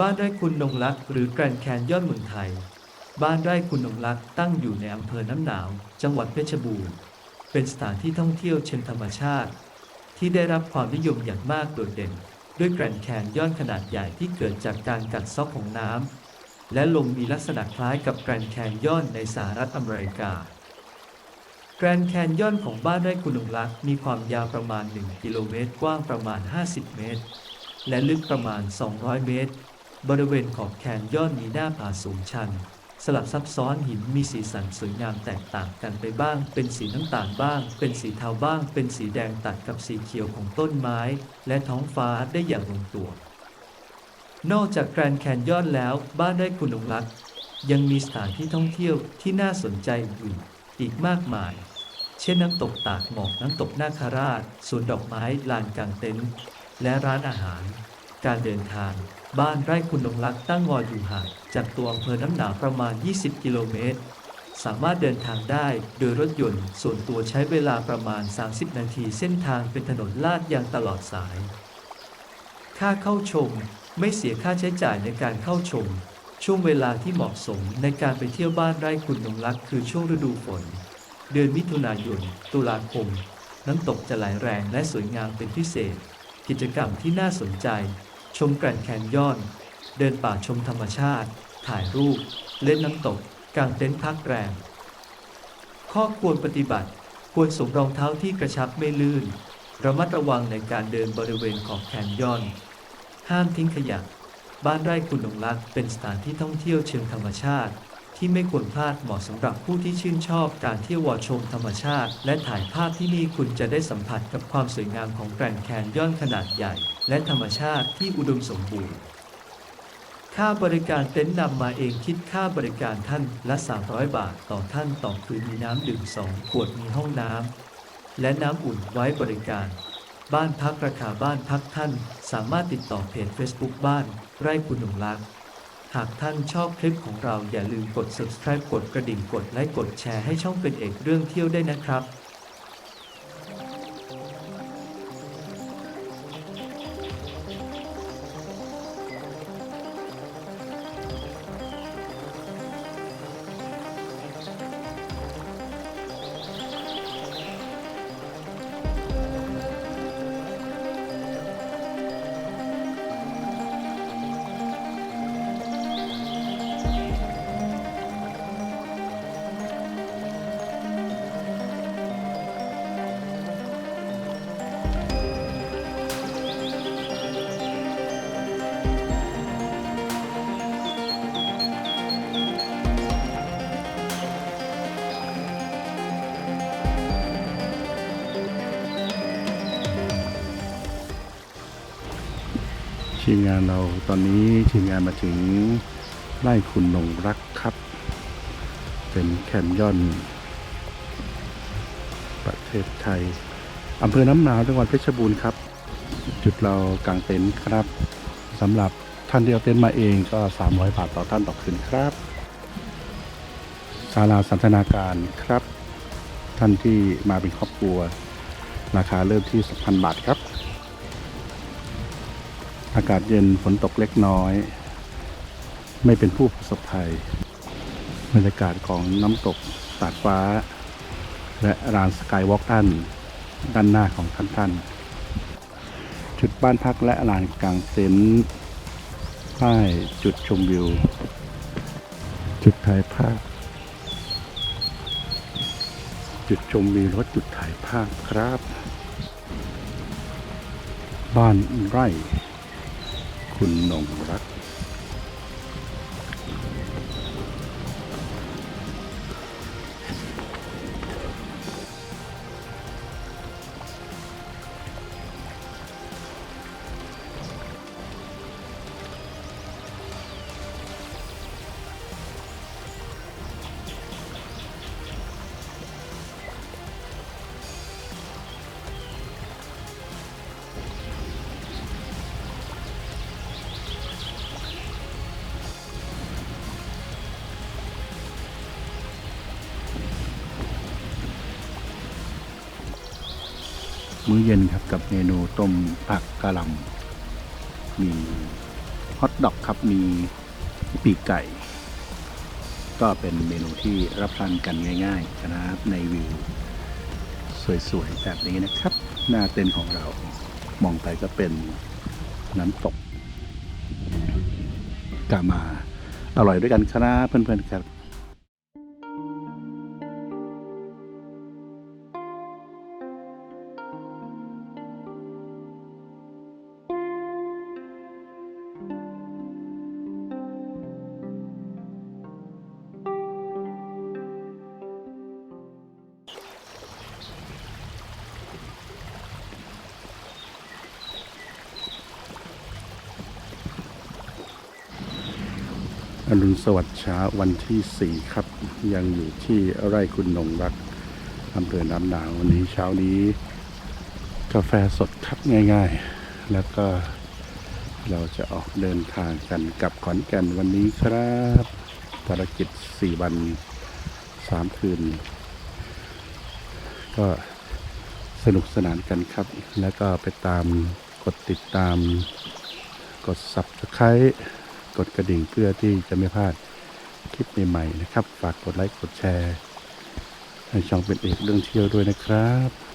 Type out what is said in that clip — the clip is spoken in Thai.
บ้านไร่คุณนงลักษ์หรือแกรนแคนยอนเมืองไทย บ้านไร่คุณนงลักษ์ตั้งอยู่ในอำเภอน้ำหนาว จังหวัดเพชรบูรณ์ เป็นสถานที่ท่องเที่ยวเชิงธรรมชาติ ที่ได้รับความนิยมอย่างมากโดดเด่น ด้วยแกรนแคนยอนขนาดใหญ่ที่เกิดจากการกัดเซอกของน้ำและลมมีลักษณะคล้ายกับแกรนแคนยอนในสหรัฐอเมริกาแกรนแคนยอนของบ้านไร่คุณนงลักษ์มีความยาวประมาณ 1 กิโลเมตร กว้างประมาณ 50 เมตร และลึกประมาณ 200 เมตร บริเวณขอบแคนยอนมีหน้าผาสูงชัน สลับซับซ้อนหินมีสีสันสวยงามแตกต่างกันไปบ้าง เป็นสีน้ำตาลบ้าง เป็นสีเทาบ้าง เป็นสีแดงตัดกับสีเขียวของต้นไม้ และท้องฟ้าได้อย่างลงตัว นอกจากแกรนแคนยอนแล้วบ้านไร่คุณนงลักษ์ยังมีสถานที่ท่องเที่ยวที่น่าสนใจอื่นอีกมากมาย เช่นน้ำตกตาดหมอกน้ำตกนาคาราชสวนดอกไม้ลานกางเต็นท์และร้านอาหาร การเดินทาง บ้านไร่คุณนงลักษ์ตั้งงออยู่ห่างจากตัวอำเภอน้ำหนาวประมาณ 20 กิโลเมตร สามารถเดินทางได้โดยรถยนต์ ส่วนตัวใช้เวลาประมาณ 30 นาทีเส้นทางเป็นถนนลาดยางตลอดสาย ค่าเข้าชมไม่เสียค่าใช้จ่ายในการเข้าชม ช่วงเวลาที่เหมาะสมในการไปเที่ยวบ้านไร่คุณนงลักษ์คือช่วงฤดูฝน เดือนมิถุนายน ตุลาคม น้ำตกจะไหลแรงและสวยงามเป็นพิเศษ กิจกรรมที่น่าสนใจ ชมแกรนแคนยอน เดินป่าชมธรรมชาติ ถ่ายรูป เล่นน้ำตก กางเต็นท์พักแรม ข้อควรปฏิบัติ ควรสวมรองเท้าที่กระชับไม่ลื่น ระมัดระวังในการเดินบริเวณของแคนยอน ห้ามทิ้งขยะ บ้านไร่คุณนงลักษ์เป็นสถานที่ท่องเที่ยวเชิงธรรมชาติ ที่ไม่ควรพลาดเหมาะสำหรับผู้ที่ชื่นชอบการเที่ยววอชมธรรมชาติ และถ่ายภาพที่นี่คุณจะได้สัมผัสกับความสวยงามของแกรนแคนยอนขนาดใหญ่ และธรรมชาติที่อุดมสมบูรณ์ ค่าบริการเต็นท์นำมาเองคิดค่าบริการท่านละ 300 บาทต่อท่านต่อคืนมีน้ำดื่ม2ขวดมีห้องน้ำและน้ำอุ่นไว้บริการบ้านพักราคาบ้านพักท่าน สามารถติดต่อเพจ Facebook บ้าน ไร่คุณหนุ่มลักษ์ หากท่านชอบคลิปของเราอย่าลืมกด subscribe กดกระดิ่งกดไลค์กดแชร์ให้ช่องเป็นเอกเรื่องเที่ยวได้นะครับ ทีมงานเราตอนนี้ทีมงานมาถึงไร่คุณนงรักครับ เป็นแคนยอน ประเทศไทยอำเภอน้ำหนาวจังหวัดเพชรบูรณ์ครับ จุดเรากางเต็นท์ครับสำหรับท่านที่เอาเต็นท์มาเองก็ 300 บาทต่อท่านต่อคืนครับศาลาสันทนาการครับ ท่านที่มาเป็นครอบครัว ราคาเริ่มที่ 2,000 บาทครับ อากาศเย็นฝนตกเล็กน้อย ไม่เป็นผู้ประสบภัย บรรยากาศของน้ำตกตาดฟ้า และรานสกายวอล์กด้านด้านหน้าของท่านท่านจุดบ้านพักและลานกลางเต็นท์ป้ายจุดชมวิว จุดถ่ายภาพ จุดชมวิวรถจุดถ่ายภาพครับ บ้านไร่ คุณนงรัก มื้อเย็นครับกับเมนูต้มผักกะหล่ำมีฮอทดอกครับมีปีกไก่ ก็เป็นเมนูที่รับประทานกันง่ายๆนะครับในวิว สวยๆแบบนี้นะครับ หน้าเต็นท์ของเรามองไปก็เป็นน้ำตกกามาอร่อยด้วยกันครับเพื่อนๆครับ อรุณสวัสดิ์เช้าวันที่ 4 ครับ ยังอยู่ที่ไร่คุณนงรักอำเภอน้ำหนาววันนี้เช้านี้ กาแฟสดครับง่ายๆ แล้วก็เราจะออกเดินทางกันกลับขอนแก่นวันนี้ครับภารกิจ 4 วัน 3 คืน ก็สนุกสนานกันครับ แล้วก็ไปตามกดติดตาม กด subscribe กดกระดิ่งเพื่อที่จะไม่พลาดคลิปใหม่ๆนะครับ ฝากกดไลค์กดแชร์ ให้ช่องเป็นเอกเรื่องเที่ยวด้วยนะครับ